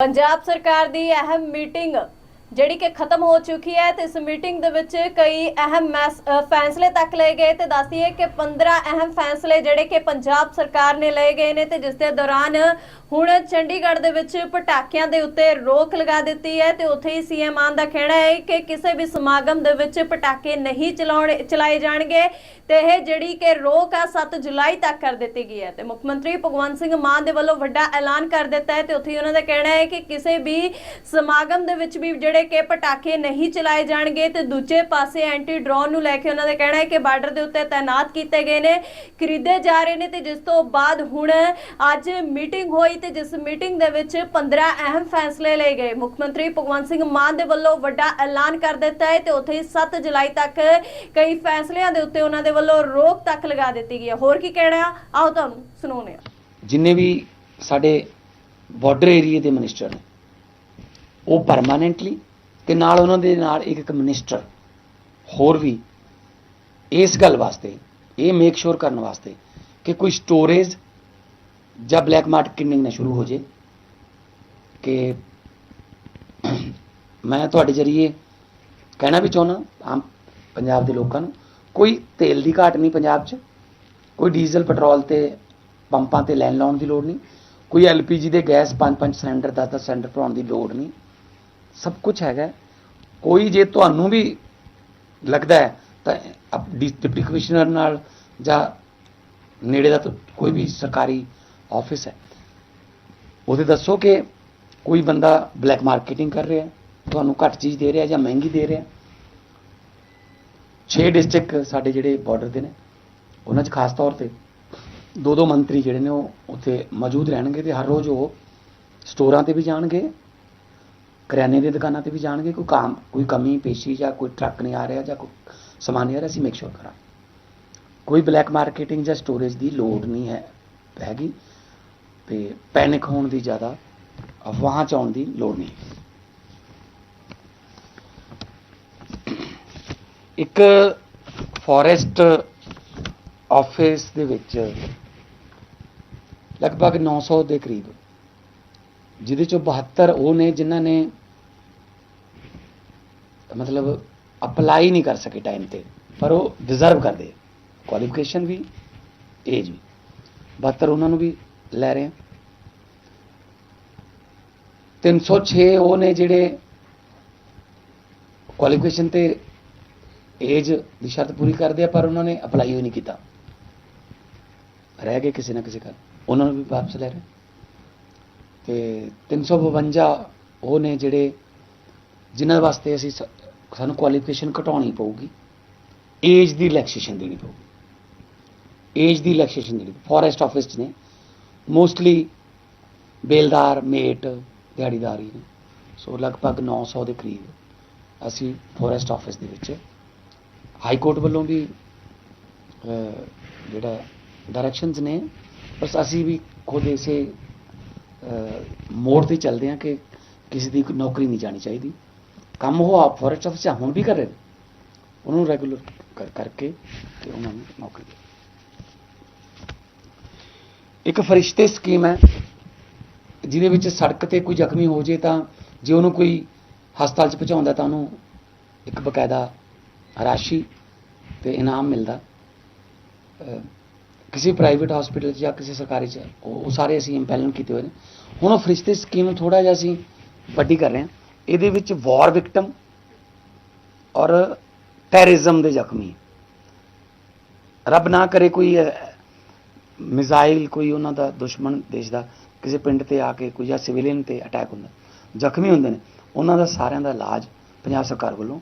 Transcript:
ਪੰਜਾਬ ਸਰਕਾਰ ਦੀ ਅਹਿਮ ਮੀਟਿੰਗ ਜਿਹੜੀ ਕਿ ਖਤਮ ਹੋ ਚੁੱਕੀ ਹੈ ਤੇ ਇਸ ਮੀਟਿੰਗ ਦੇ ਵਿੱਚ ਕਈ ਅਹਿਮ ਮੈਸ- ਫੈਸਲੇ ਤੱਕ ਲਏ ਗਏ ਤੇ ਦੱਸਦੀਏ ਕਿ 15 ਅਹਿਮ ਫੈਸਲੇ ਜਿਹੜੇ ਕਿ ਪੰਜਾਬ ਸਰਕਾਰ ਨੇ ਲਏ ਗਏ ਨੇ ਤੇ ਜਿਸ ਦੇ ਦੌਰਾਨ ਹੁਣ ਚੰਡੀਗੜ੍ਹ ਦੇ ਵਿੱਚ ਪਟਾਕਿਆਂ ਦੇ ਉੱਤੇ ਰੋਕ ਲਗਾ ਦਿੱਤੀ ਹੈ ਤੇ ਉੱਥੇ ਹੀ ਸੀਐਮ ਮਾਨ ਦਾ ਕਹਿਣਾ ਹੈ ਕਿ ਕਿਸੇ ਵੀ ਸਮਾਗਮ ਦੇ ਵਿੱਚ ਪਟਾਕੇ ਨਹੀਂ ਚਲਾਉਣੇ, ਚਲਾਏ ਜਾਣਗੇ ਤੇ ਇਹ ਜਿਹੜੀ ਕਿ ਰੋਕ ਆ 7 ਜੁਲਾਈ ਤੱਕ ਕਰ ਦਿੱਤੀ ਗਈ ਹੈ ਤੇ ਮੁੱਖ ਮੰਤਰੀ ਭਗਵੰਤ ਸਿੰਘ ਮਾਨ ਦੇ ਵੱਲੋਂ ਵੱਡਾ ਐਲਾਨ ਕਰ ਦਿੱਤਾ ਹੈ ਤੇ ਉੱਥੇ ਹੀ ਉਹਨਾਂ ਦਾ ਕਹਿਣਾ ਹੈ ਕਿ ਕਿਸੇ ਵੀ ਸਮਾਗਮ ਦੇ ਵਿੱਚ ਵੀ ਜਿਹੜੇ ਕਿ ਪਟਾਕੇ ਨਹੀਂ ਚਲਾਏ ਜਾਣਗੇ ਤੇ ਦੂਜੇ ਪਾਸੇ ਐਂਟੀ ਡਰੋਨ ਨੂੰ ਲੈ ਕੇ ਉਹਨਾਂ ਦਾ ਕਹਿਣਾ ਹੈ ਕਿ ਬਾਰਡਰ ਦੇ ਉੱਤੇ ਤਾਇਨਾਤ ਕੀਤੇ ਗਏ ਨੇ, ਖਰੀਦੇ ਜਾ ਰਹੇ ਨੇ ਤੇ ਜਿਸ ਤੋਂ ਬਾਅਦ ਹੁਣ ਅੱਜ ਮੀਟਿੰਗ ਹੋਈ ਤੇ ਜਿਸ ਮੀਟਿੰਗ ਦੇ ਵਿੱਚ 15 ਅਹਿਮ ਫੈਸਲੇ ਲਏ ਗਏ। ਮੁੱਖ ਮੰਤਰੀ ਭਗਵੰਤ ਸਿੰਘ ਮਾਨ ਦੇ ਵੱਲੋਂ ਵੱਡਾ ਐਲਾਨ ਕਰ ਦਿੱਤਾ ਹੈ ਤੇ ਉੱਥੇ ਹੀ 7 ਜੁਲਾਈ ਤੱਕ ਕਈ ਫੈਸਲਿਆਂ ਦੇ ਉੱਤੇ ਉਹਨਾਂ ਦੇ ਵੱਲੋਂ ਰੋਕ ਤੱਕ ਲਗਾ ਦਿੱਤੀ ਗਈ ਹੈ। ਹੋਰ ਕੀ ਕਹਿਣਾ? ਆਓ ਤੁਹਾਨੂੰ ਸੁਣਾਉਂਦੇ ਹਾਂ। ਜਿੰਨੇ ਵੀ ਸਾਡੇ ਬਾਰਡਰ ਏਰੀਏ ਦੇ ਮਿਨਿਸਟਰ ਨੇ, ਉਹ ਪਰਮਾਨੈਂਟਲੀ ਤੇ ਨਾਲ ਉਹਨਾਂ ਦੇ ਨਾਲ ਇੱਕ ਇੱਕ ਮਿਨਿਸਟਰ ਹੋਰ ਵੀ ਇਸ ਗੱਲ ਵਾਸਤੇ, ਇਹ ਮੇਕ ਸ਼ੋਰ ਕਰਨ ਵਾਸਤੇ ਕਿ ਕੋਈ ਸਟੋਰੇਜ ਜਾਂ ਬਲੈਕ ਮਾਰਕੀਟਿੰਗ ਨਾ ਸ਼ੁਰੂ ਹੋ ਜੇ। ਕਿ ਮੈਂ ਤੁਹਾਡੇ ਜਰੀਏ ਕਹਿਣਾ ਵੀ ਚਾਹੁੰਦਾ, ਆਮ ਪੰਜਾਬ ਦੇ ਲੋਕਾਂ ਨੂੰ, ਕੋਈ ਤੇਲ ਦੀ ਘਾਟ ਨਹੀਂ ਪੰਜਾਬ 'ਚ। ਕੋਈ ਡੀਜ਼ਲ ਪੈਟਰੋਲ ਤੇ ਪੰਪਾਂ ਤੇ ਲੈਣ ਲਾਉਣ ਦੀ ਲੋੜ ਨਹੀਂ। ਕੋਈ ਐਲਪੀਜੀ ਦੇ ਗੈਸ 5-5 ਸਿਲੰਡਰ 10-10 ਸਿਲੰਡਰ ਭਰਾਉਣ ਦੀ ਲੋੜ ਨਹੀਂ। ਸਭ ਕੁਝ ਹੈਗਾ ਕੋਈ ਜੇ ਤੁਹਾਨੂੰ ਵੀ ਲੱਗਦਾ ਹੈ, ਤਾਂ ਅਪ- ਡਿਪਟੀ ਕਮਿਸ਼ਨਰ ਨਾਲ ਜਾਂ ਨੇੜੇ ਦਾ ਕੋਈ ਵੀ ਸਰਕਾਰੀ ਆਫਿਸ ਹੈ। ਉਹਦੇ ਦੱਸੋ ਕਿ ਕੋਈ ਬੰਦਾ ਬਲੈਕ ਮਾਰਕੀਟਿੰਗ ਕਰ ਰਿਹਾ ਤੁਹਾਨੂੰ ਘੱਟ ਚੀਜ਼ ਦੇ ਰਿਹਾ ਜਾਂ ਮਹਿੰਗੀ ਦੇ ਰਿਹਾ 6 ਡਿਸਟ੍ਰਿਕਟ ਸਾਡੇ ਜਿਹੜੇ ਬਾਰਡਰ ਦੇ ਨੇ, ਉਹਨਾਂ 'ਚ ਖਾਸ ਤੌਰ ਤੇ ਦੋ ਦੋ ਮੰਤਰੀ ਜਿਹੜੇ ਨੇ ਉਹ ਉੱਥੇ ਮੌਜੂਦ ਰਹਿਣਗੇ ਤੇ ਹਰ ਰੋਜ਼ ਉਹ ਸਟੋਰਾਂ ਤੇ ਵੀ ਜਾਣਗੇ ਕਰਿਆਨੇ ਦੀ ਦੁਕਾਨਾਂ ਤੇ ਵੀ ਜਾਣਗੇ, ਕੋਈ ਕੰਮ, ਕੋਈ ਕਮੀ, ਪੇਸ਼ੀ ਜਾਂ ਕੋਈ ਟਰੱਕ ਨਹੀਂ ਆ ਰਿਹਾ ਜਾਂ ਕੋਈ ਸਮਾਨ ਨਹੀਂ ਆ ਰਿਹਾ, ਅਸੀਂ ਮੇਕ ਸ਼ੋਰ ਕਰਾਂ ਕੋਈ ਬਲੈਕ ਮਾਰਕੀਟਿੰਗ ਜਾਂ ਸਟੋਰੇਜ ਦੀ ਲੋੜ ਨਹੀਂ ਹੈ, ਹੈਗੀ। ਤੇ ਪੈਨਿਕ ਹੋਣ ਦੀ ਜ਼ਿਆਦਾ, ਅਫਵਾਹਾਂ ਚ ਆਉਣ ਦੀ ਲੋੜ ਨਹੀਂ। ਇੱਕ ਫੋਰੈਸਟ ਆਫਿਸ ਦੇ ਵਿੱਚ ਲਗਭਗ 900 ਦੇ ਕਰੀਬ ਜਿਹਦੇ ਚੋਂ 72 ਉਹ ਨੇ ਜਿਨ੍ਹਾਂ ਨੇ ਮਤਲਬ ਅਪਲਾਈ ਨਹੀਂ ਕਰ ਸਕੇ ਟਾਈਮ ਤੇ, ਪਰ ਉਹ ਡਿਜ਼ਰਵ ਕਰਦੇ ਕੁਆਲੀਫਿਕੇਸ਼ਨ ਵੀ ਏਜ ਵੀ। 72 ਉਹਨਾਂ ਨੂੰ ਵੀ ਲੈ ਰਹੇ ਆ। 306 ਉਹ ਨੇ ਜਿਹੜੇ ਕੁਆਲੀਫਿਕੇਸ਼ਨ ਤੇ ਏਜ ਦੀ ਸ਼ਰਤ ਪੂਰੀ ਕਰਦੇ ਆ, ਪਰ ਉਹਨਾਂ ਨੇ ਅਪਲਾਈ ਹੀ ਨਹੀਂ ਕੀਤਾ। ਰਹਿ ਗਏ ਕਿਸੇ ਨਾ ਕਿਸੇ ਕਾਰਨ ਉਹਨਾਂ ਨੂੰ ਵੀ ਵਾਪਸ ਲੈ ਰਹੇ ਤੇ 352 ਉਹ ਨੇ ਜਿਹੜੇ ਜਿਨ੍ਹਾਂ ਵਾਸਤੇ ਅਸੀਂ ਸ- ਸਾਨੂੰ ਕੁਆਲੀਫਿਕੇਸ਼ਨ ਘਟਾਉਣੀ ਪਊਗੀ। ਏਜ ਦੀ ਰਿਲੈਕਸੇਸ਼ਨ ਦੇਣੀ ਪਊਗੀ। ਏਜ ਦੀ ਰਿਲੈਕਸੇਸ਼ਨ ਦੇਣੀ ਫੋਰੈਸਟ ਆਫਿਸ 'ਚ ਨੇ। ਮੋਸਟਲੀ ਬੇਲਦਾਰ ਮੇਟ ਦਿਹਾੜੀਦਾਰੀ ਨੇ। ਸੋ ਲਗਭਗ 900 ਦੇ ਕਰੀਬ ਅਸੀਂ ਫੋਰੈਸਟ ਆਫਿਸ ਦੇ ਵਿੱਚ ਹਾਈ ਕੋਰਟ ਵੱਲੋਂ ਵੀ ਜਿਹੜਾ ਡਾਇਰੈਕਸ਼ਨਸ ਨੇ, ਬਸ ਅਸੀਂ ਵੀ ਖੁਦ ਇਸੇ ਮੋੜ ਤੇ ਚੱਲਦੇ ਹਾਂ ਕਿ ਕਿਸੇ ਦੀ ਨੌਕਰੀ ਨਹੀਂ ਜਾਣੀ ਚਾਹੀਦੀ। ਕੰਮ ਉਹ ਆਪ ਫੋਰੈਸਟ ਆਫਿਸ 'ਚ ਹੁਣ ਵੀ ਕਰ ਰਹੇ ਨੇ? ਉਹਨੂੰ ਰੈਗੂਲਰ ਕਰ, ਕਰਕੇ ਤੇ ਉਹਨਾਂ ਨੂੰ ਨੌਕਰੀ ਇੱਕ ਫਰਿਸ਼ਤੇ ਸਕੀਮ ਹੈ, ਜਿਹਦੇ ਵਿੱਚ ਸੜਕ ਤੇ ਕੋਈ ਜ਼ਖਮੀ ਹੋ ਜੇ ਤਾਂ ਜੇ ਉਹਨੂੰ ਕੋਈ ਹਸਪਤਾਲ 'ਚ ਪਹੁੰਚਾਉਂਦਾ ਤਾਂ ਉਹਨੂੰ ਇੱਕ ਬਕਾਇਦਾ ਰਾਸ਼ੀ ਤੇ ਇਨਾਮ ਮਿਲਦਾ। ਕਿਸੇ ਪ੍ਰਾਈਵੇਟ ਹਸਪੀਟਲ 'ਚ ਜਾਂ ਕਿਸੇ ਸਰਕਾਰੀ 'ਚ, ਉਹ ਸਾਰੇ ਅਸੀਂ ਇੰਪੈਲਨ ਕੀਤੇ ਹੋਏ ਨੇ। ਹੁਣ ਉਹ ਫਰਿਸ਼ਤੇ ਸਕੀਮ ਥੋੜਾ ਜਿਹਾ ਅਸੀਂ ਵੱਡੀ ਕਰ ਰਹੇ ਹਾਂ। ਇਹਦੇ ਵਿੱਚ ਵਾਰ ਵਿਕਟਮ ਔਰ ਟੈਰਰਿਜ਼ਮ ਦੇ ਜ਼ਖਮੀ। ਰੱਬ ਨਾ ਕਰੇ ਕੋਈ ਮਿਜ਼ਾਈਲ ਕੋਈ ਉਹਨਾਂ ਦਾ ਦੁਸ਼ਮਣ ਦੇਸ਼ ਦਾ ਕਿਸੇ ਪਿੰਡ ਤੇ ਆ ਕੇ ਕੋਈ ਜਾਂ ਸਿਵਿਲੀਅਨ ਤੇ ਅਟੈਕ ਹੁੰਦਾ। ਜ਼ਖਮੀ ਹੁੰਦੇ ਨੇ। ਉਹਨਾਂ ਦਾ ਸਾਰਿਆਂ ਦਾ ਇਲਾਜ ਪੰਜਾਬ ਸਰਕਾਰ ਵੱਲੋਂ